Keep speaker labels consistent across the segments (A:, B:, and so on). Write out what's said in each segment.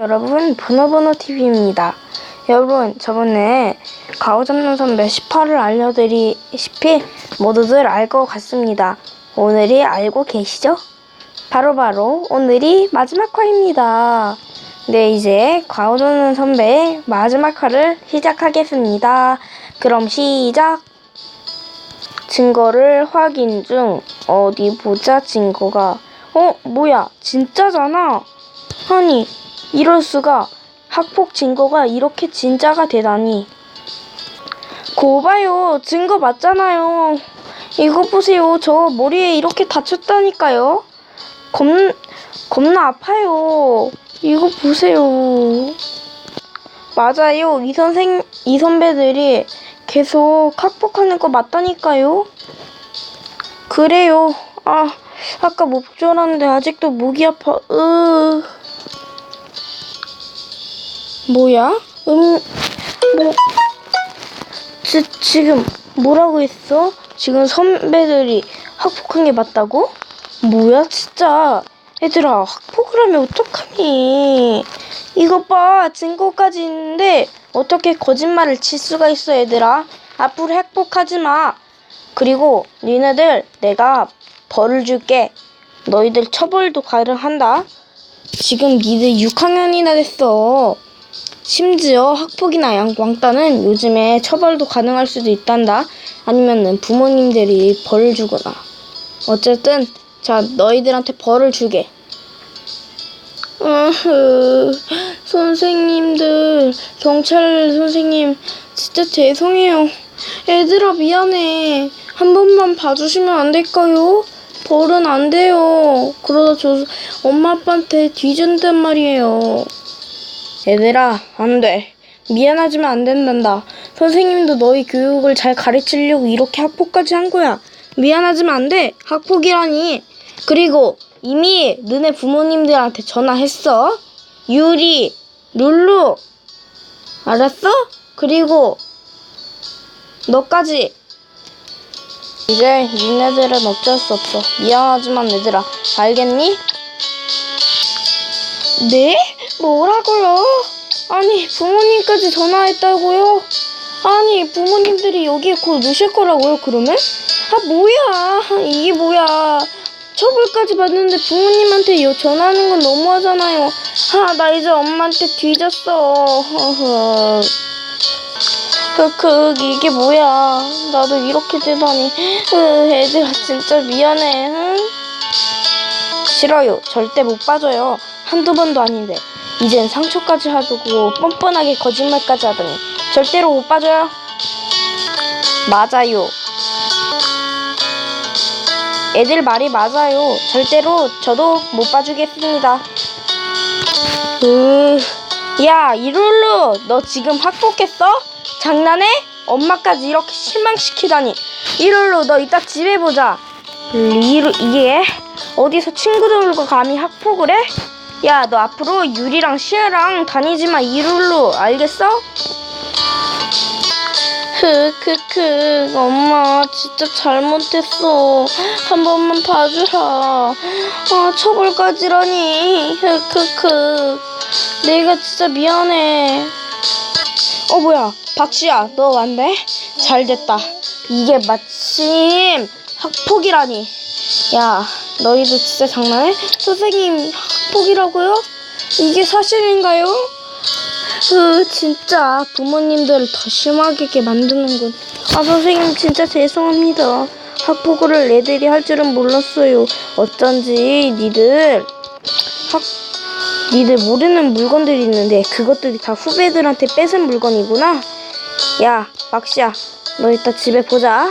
A: 여러분 번호번호 TV입니다. 여러분 저번에 가오 잡는 선배 18을 알려드리시피 모두들 알 것 같습니다. 오늘이 알고 계시죠? 바로 바로 오늘이 마지막 화입니다. 네 이제 가오 잡는 선배의 마지막 화를 시작하겠습니다. 그럼 시작! 증거를 확인 중 어디 보자 증거가 어 뭐야 진짜잖아 아니 이럴 수가 학폭 증거가 이렇게 진짜가 되다니. 고봐요 증거 맞잖아요. 이거 보세요. 저 머리에 이렇게 다쳤다니까요. 겁 겁나 아파요. 이거 보세요. 맞아요. 이 선생 이 선배들이 계속 학폭하는 거 맞다니까요. 그래요. 아 아까 목 졸았는데 아직도 목이 아파. 으 뭐야? 음, 뭐, 지, 지금 뭐라고 했어? 지금 선배들이 학폭한 게 맞다고? 뭐야, 진짜. 얘들아, 학폭을 하면 어떡하니? 이것 봐, 증거까지 있는데 어떻게 거짓말을 칠 수가 있어, 얘들아? 앞으로 학폭하지 마. 그리고 니네들 내가 벌을 줄게. 너희들 처벌도 가능한다. 지금 니들 6학년이나 됐어. 심지어 학폭이나 양광따는 요즘에 처벌도 가능할 수도 있단다. 아니면은 부모님들이 벌을 주거나. 어쨌든 자 너희들한테 벌을 주게. 으흐, 선생님들, 경찰 선생님, 진짜 죄송해요. 애들아 미안해. 한 번만 봐주시면 안 될까요? 벌은 안 돼요. 그러다 저 엄마 아빠한테 뒤진단 말이에요. 얘들아, 안 돼. 미안하지만 안 된단다. 선생님도 너희 교육을 잘 가르치려고 이렇게 학폭까지 한 거야. 미안하지만 안 돼. 학폭이라니. 그리고 이미 너네 부모님들한테 전화했어. 유리, 룰루. 알았어? 그리고 너까지. 이제 니네들은 어쩔 수 없어. 미안하지만 얘들아. 알겠니? 네? 뭐라고요? 아니 부모님까지 전화했다고요? 아니 부모님들이 여기에 곧 오실 거라고요 그러면? 아 뭐야? 이게 뭐야? 처벌까지 받는데 부모님한테 요 전화하는 건 너무하잖아요. 아 나 이제 엄마한테 뒤졌어. 허허. 흑흑 이게 뭐야? 나도 이렇게 되다니. 으, 애들아 진짜 미안해. 응? 싫어요. 절대 못 빠져요. 한두 번도 아닌데 이젠 상처까지 하고 뻔뻔하게 거짓말까지 하더니 절대로 못 빠져요. 맞아요. 애들 말이 맞아요. 절대로 저도 못 봐주겠습니다. 으, 야 이룰루 너 지금 학폭했어? 장난해? 엄마까지 이렇게 실망시키다니. 이룰루 너 이따 집에 보자. 이루 이게 어디서 친구들과 감히 학폭을 해? 야, 너 앞으로 유리랑 시아랑 다니지 마, 이룰로. 알겠어? 크크크, 엄마, 진짜 잘못했어. 한 번만 봐주라. 아, 처벌까지라니. 크크크. 내가 진짜 미안해. 어, 뭐야. 박시야, 너 왔네? 잘 됐다. 이게 마침 학폭이라니. 야, 너희들 진짜 장난해? 선생님, 학폭이라고요? 이게 사실인가요? 으, 진짜 부모님들을 더 심하게 만드는군. 아, 선생님, 진짜 죄송합니다. 학폭을 애들이 할 줄은 몰랐어요. 어쩐지 니들 학 니들 모르는 물건들이 있는데 그것들이 다 후배들한테 뺏은 물건이구나. 야, 박시야, 너 이따 집에 보자.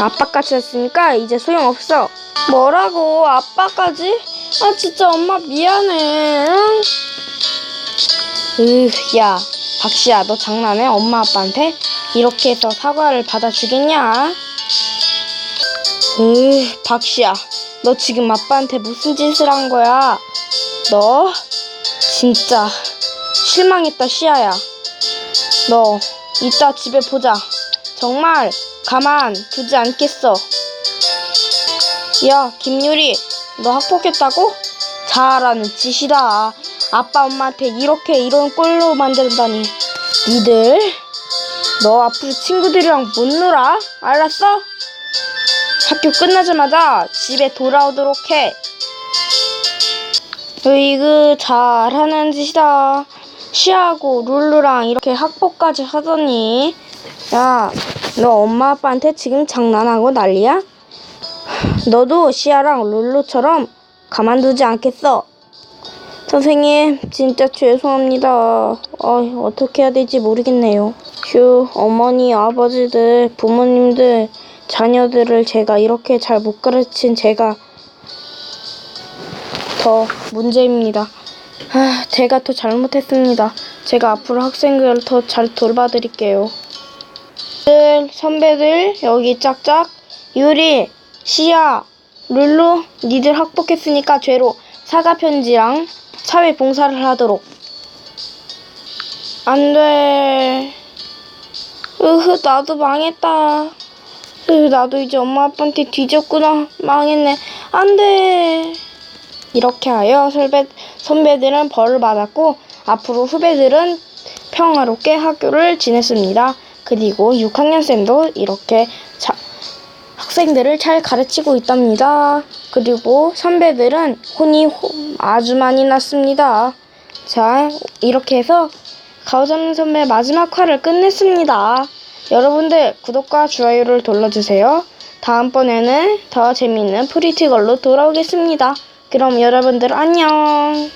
A: 아빠까지 했으니까 이제 소용없어. 뭐라고 아빠까지? 아 진짜 엄마 미안해. 응? 으, 야, 박시야, 너 장난해? 엄마 아빠한테 이렇게 해서 사과를 받아주겠냐? 으, 박시야, 너 지금 아빠한테 무슨 짓을 한 거야? 너 진짜 실망했다, 시아야. 너 이따 집에 보자. 정말 가만 두지 않겠어. 야, 김유리, 너 학폭했다고? 잘하는 짓이다. 아빠 엄마한테 이렇게 이런 꼴로 만든다니. 니들 너 앞으로 친구들이랑 못 놀아? 알았어? 학교 끝나자마자 집에 돌아오도록 해. 으이그 잘하는 짓이다. 시하고 룰루랑 이렇게 학폭까지 하더니 야, 너 엄마 아빠한테 지금 장난하고 난리야? 너도 시아랑 룰루처럼 가만두지 않겠어. 선생님, 진짜 죄송합니다. 어, 어떻게 해야 될지 모르겠네요. 휴, 어머니, 아버지들, 부모님들, 자녀들을 제가 이렇게 잘 못 가르친 제가 더 문제입니다. 아, 제가 더 잘못했습니다. 제가 앞으로 학생들을 더 잘 돌봐드릴게요. 들, 선배들, 여기 짝짝, 유리, 시야, 룰루, 니들 학복했으니까 죄로 사과 편지랑 사회 봉사를 하도록. 안 돼. 으흐, 나도 망했다. 으흐, 나도 이제 엄마 아빠한테 뒤졌구나. 망했네. 안 돼. 이렇게 하여 선배, 선배들은 벌을 받았고, 앞으로 후배들은 평화롭게 학교를 지냈습니다. 그리고 6학년쌤도 이렇게 자, 학생들을 잘 가르치고 있답니다. 그리고 선배들은 혼이 호- 아주 많이 났습니다. 자, 이렇게 해서 가오잡는 선배 마지막 화를 끝냈습니다. 여러분들 구독과 좋아요를 눌러주세요. 다음번에는 더 재밌는 프리티걸로 돌아오겠습니다. 그럼 여러분들 안녕.